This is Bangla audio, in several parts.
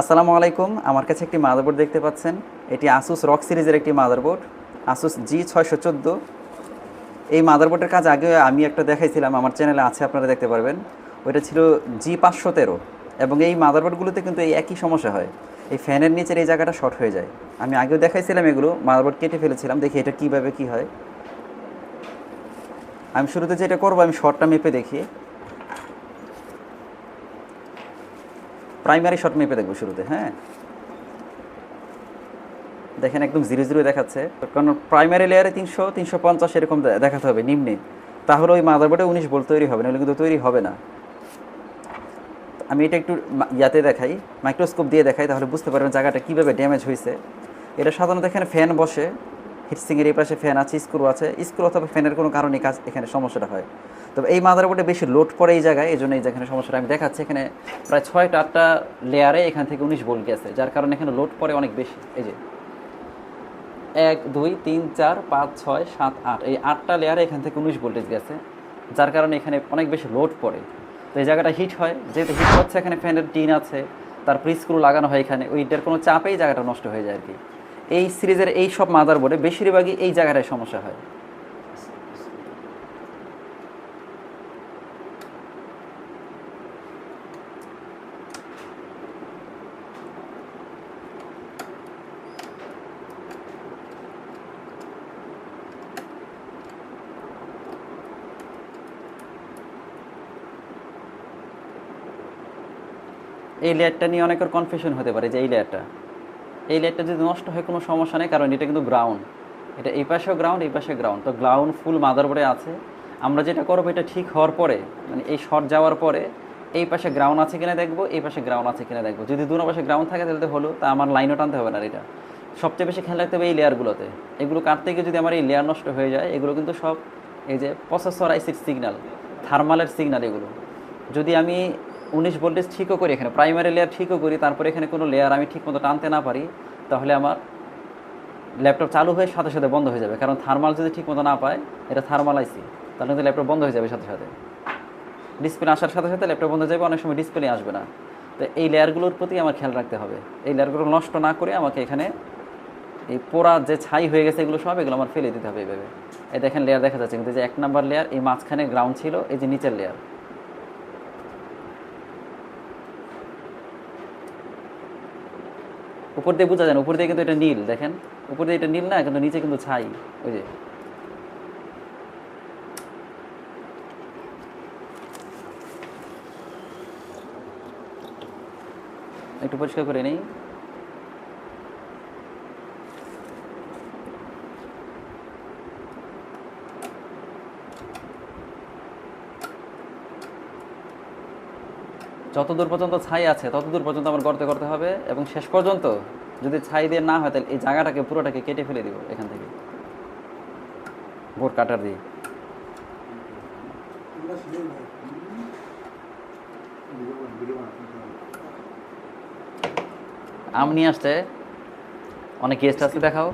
আসসালামু আলাইকুম। আমার কাছে একটি মাদারবোর্ড দেখতে পাচ্ছেন। এটি আসুস রক সিরিজের একটি মাদারবোর্ড। আসুস জি ছয়শো চোদ্দ। এই মাদারবোর্ডের কাজ আগে আমি একটা দেখাইছিলাম, আমার চ্যানেলে আছে, আপনারা দেখতে পারবেন। ওইটা ছিল জি পাঁচশো তেরো। এবং এই মাদারবোর্ডগুলোতে কিন্তু এই একই সমস্যা হয়। এই ফ্যানের নিচের এই জায়গাটা শর্ট হয়ে যায়। আমি আগেও দেখাইছিলাম এগুলো, মাদারবোর্ড কেটে ফেলেছিলাম। দেখি এটা কীভাবে কী হয়। আমি শুরুতে যেটা করব, আমি শর্টটা মেপে দেখি। প্রাইমারি শর্ট মেপে দেখব শুরুতে হ্যাঁ? দেখেন একদম জিরো জিরো দেখাচ্ছে। কারণ প্রাইমারি লেয়ারে তিনশো তিনশো পঞ্চাশ এরকম দেখাতে হবে নিম্নে। তাহলে ওই মাদারবোর্ডে উনিশ ভোল্ট তৈরি হবে, নাহলে কিন্তু তৈরি হবে না। আমি এটা একটু ইয়াতে দেখাই মাইক্রোস্কোপ দিয়ে দেখাই, তাহলে বুঝতে পারবেন জায়গাটা কীভাবে ড্যামেজ হয়েছে এটা সাধারণত এখানে ফ্যান বসে। হিটসিংয়ের এই পাশে ফ্যান আছে, স্ক্রু আছে। স্ক্রু অথবা ফ্যানের কোনো কারণে কাজ এখানে সমস্যাটা হয়। তবে এই মাদারবোর্ডে বেশি লোড পড়ে এই জায়গায় এই জন্য এই যেখানে সমস্যাটা আমি দেখাচ্ছি, এখানে প্রায় ছয়টা আটটা লেয়ারে এখান থেকে উনিশ বোল্ট গেছে, যার কারণে এখানে লোড পড়ে অনেক বেশি। এই যে এক, দুই, তিন, চার, পাঁচ, ছয়, সাত, আট, এই আটটা লেয়ারে এখান থেকে উনিশ ভোল্টেজ গেছে, যার কারণে এখানে অনেক বেশি লোড পড়ে। তো এই জায়গাটা হিট হয়, যেহেতু হিট হচ্ছে, এখানে ফ্যানের টিন আছে, তার স্ক্রু লাগানো হয় এখানে ওইটার কোনো চাপেই জায়গাটা নষ্ট হয়ে যায় আর কি। এই সিরিজের এই সব মাদার মাদারবোর্ডে বেশিরভাগই এই জায়গাটায় সমস্যা হয়। এই লেয়ারটা নিয়ে অনেকের কনফিউশন হতে পারে যে এই লেয়ারটা এই লেয়ারটা যদি নষ্ট হয়, কোনো সমস্যা নেই, কারণ এটা কিন্তু গ্রাউন্ড এটা এই পাশেও গ্রাউন্ড এই পাশে গ্রাউন্ড তো গ্রাউন্ড ফুল মাদারবোর্ডে আছে। আমরা যেটা করব, এটা ঠিক হওয়ার পরে মানে এই শর্ট যাওয়ার পরে, এই পাশে গ্রাউন্ড আছে কিনা দেখব, এই পাশে গ্রাউন্ড আছে কিনা দেখব। যদি দুনো পাশে গ্রাউন্ড থাকে, তাহলে তো হলো, তা আমার লাইনও টানতে হবে না এটা। সবচেয়ে বেশি খেয়াল রাখতে হবে এই লেয়ারগুলোতে এগুলো কাটতে গিয়ে যদি আমার এই লেয়ার নষ্ট হয়ে যায়, এগুলো কিন্তু সব এই যে প্রসেসর আইসির সিগন্যাল থার্মালের সিগন্যাল এগুলো। যদি আমি উনিশ ভোল্টেজ ঠিকও করি এখানে। প্রাইমারি লেয়ার ঠিকও করি, তারপরে এখানে কোনো লেয়ার আমি ঠিক মতো টানতে না পারি, তাহলে আমার ল্যাপটপ চালু হয়ে সাথে সাথে বন্ধ হয়ে যাবে। কারণ থার্মাল যদি ঠিক মতো না পায়, এটা থার্মাল আইসি তাহলে কিন্তু ল্যাপটপ বন্ধ হয়ে যাবে সাথে সাথে। ডিসপ্লে আসার সাথে সাথে ল্যাপটপ বন্ধ হয়ে যাবে, অনেক সময় ডিসপ্লে আসবে না। তো এই লেয়ারগুলোর প্রতি আমার খেয়াল রাখতে হবে। এই লেয়ারগুলো নষ্ট না করে আমাকে এখানে এই পোড়া যে ছাই হয়ে গেছে, এগুলো সব এগুলো আমার ফেলে দিতে হবে এইভাবে। এই দেখেন লেয়ার দেখা যাচ্ছে, কিন্তু যে এক নাম্বার লেয়ার এই মাঝখানে গ্রাউন্ড ছিল, এই যে নিচের লেয়ার উপর দিয়ে বোঝা যায় না, উপর দিয়ে কিন্তু এটা নীল, দেখেন? উপর দিয়ে এটা নীল না, কিন্তু নিচে কিন্তু ছাই, ওই যে। একটু পরিষ্কার করে নেই। যতদূর পর্যন্ত ছাই আছে, ততদূর পর্যন্ত আমার গর্তে করতে হবে এবং শেষ পর্যন্ত যদি ছাই দিয়ে না হয়, তাহলে এই জায়গাটাকে, পুরোটাকে কেটে ফেলে দিব এখান থেকে। বোর্ড কাটার দিয়ে। আম নিয়ে আসছে। অনেক গেস্ট আছে, দেখাও।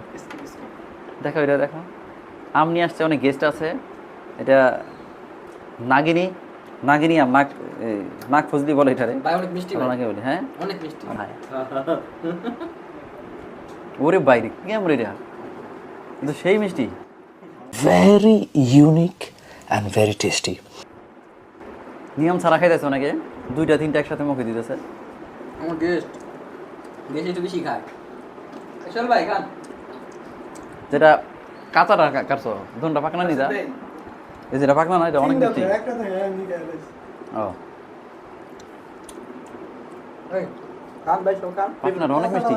দেখাও, এটা দেখাও। আম নিয়ে আসছে, অনেক গেস্ট আছে। এটা নাগিনী। নাগিনী আম নাক এই, ফজলি বলে এটারে। অনেক মিষ্টি নাকি বলি হ্যাঁ? অনেক মিষ্টি। ওরে বাইরে কি আমরা এটা? কিন্তু সেই মিষ্টি। Very unique and very tasty. নিয়ম ছাড়া খাইতেছে অনেকে। দুইটা তিনটা একসাথে মুখে দিতেছে। আমার গেস্ট গেস্ট একটু বেশি খায়। চল ভাই খান। যেটা কাঁচাটা কা- কাটছো ধনটা পাকনা নি যা এই যেটা পাকনা না এটা অনেক ও। খান পাকনাটা অনেক মিষ্টি।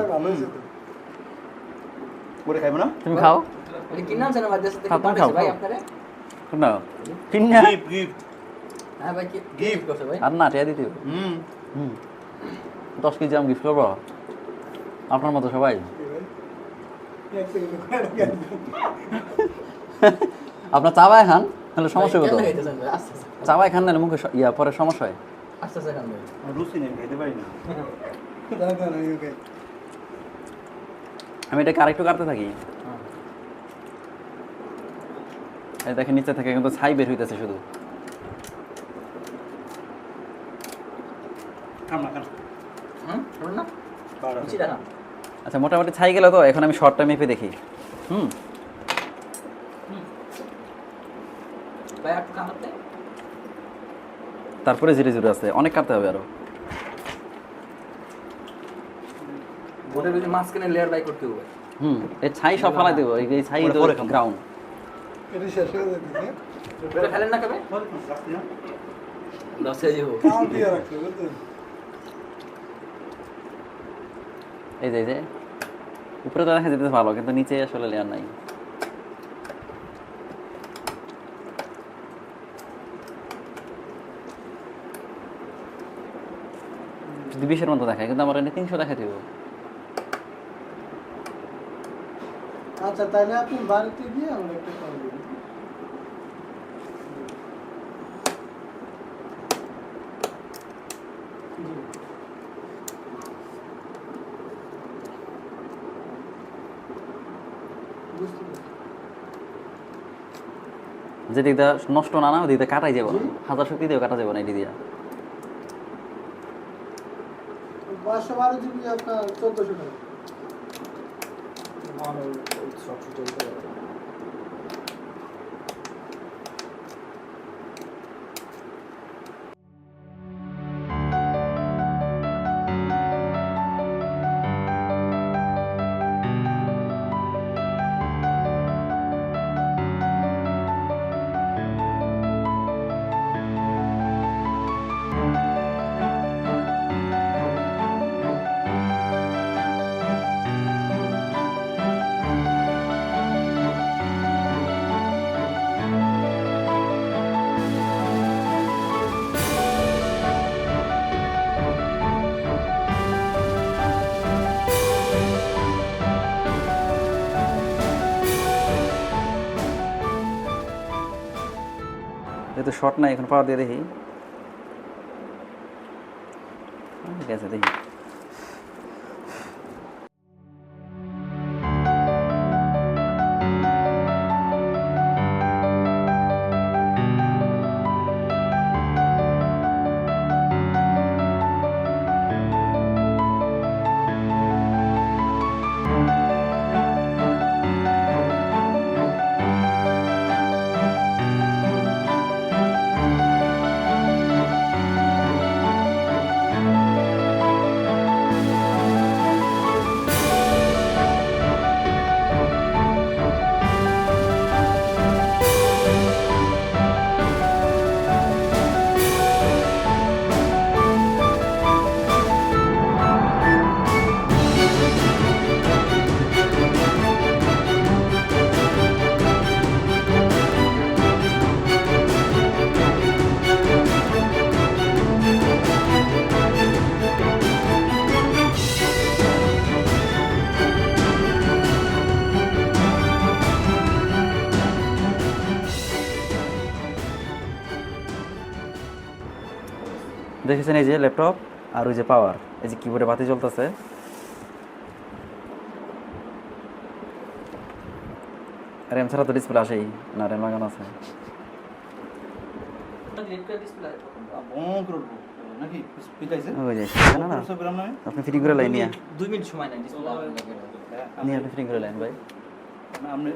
করে খাইবো না? তুমি খাও। কি নাম জানো ভাই? থেকে খাও, তুমি পাঠাইছে খাও, ভাই আপনারে? না। কিনা। গিফট গিফট হ্যাঁ ভাই গিফট করছে ভাই? আর না টিয়া দিতে হুম। হুম। দশ কেজি আম গিফট করব? আপনার মতো সবাই? আপনার চাবায় খান? তাহলে সমস্যা কত? চাবায় খান না মুখে ইয়া পরে সমস্যা হয়। আস্তে আস্তে খান রুচি নেই খাইতে পারি না। আমি এটাকে আরেকটু কাটতে থাকি? এই দেখেন নিচে থেকে কিন্তু ছাই বের হইতেছে শুধু। আচ্ছা মোটামুটি ছাই গেল তো এখন আমি শর্টটা মেপে দেখি। হুম ভাই একটু কামাতে তারপরে জিরো জিরো আছে অনেক কাটতে হবে আরও। বোর্ডের ভিতরে মাঝখানে লেয়ার বাই করতে হবে। হুম এই ছাই সব ফালাই দেবো এই ছাই গ্রাউন্ড এটা শেষ হয়ে যাচ্ছে এটা ফেলেন না কবে? রাখছি না? দশ কেজি হোক কাম দিয়ে রাখছে এই যে এই যে। উপরে তো দেখা যেতে ভালো কিন্তু নিচে আসলে লেয়ার নাই। বিশের মতো দেখায় কিন্তু আমার এনে তিনশো দেখা দিব। আচ্ছা তাহলে আপনি বাড়িতে গিয়ে আমরা একটা কল। যে দিকটা নষ্ট না না ওই দিকটা কাটাই যাব হাজার শক্তি দিয়েও কাটা যাব না এটি দিয়া। পাঁচশো বারো জিবি আপনার চোদ্দোশো টাকা। যেহেতু শর্ট নাই এখন পাওয়ার দিয়ে দেখি। ঠিক আছে দেখি। দেখেছেন এই যে ল্যাপটপ আর ওই যে পাওয়ার এই যে কিবোর্ডে বাতি জ্বলতেছে। র্যাম ছাড়া তো ডিসপ্লে আসেই না র্যাম লাগানো আছে। আপনি ফিটিং করে লাইন নিয়ে দুই মিনিট সময় নাই নিয়ে আপনি ফিটিং করে লাইন ভাই। আপনি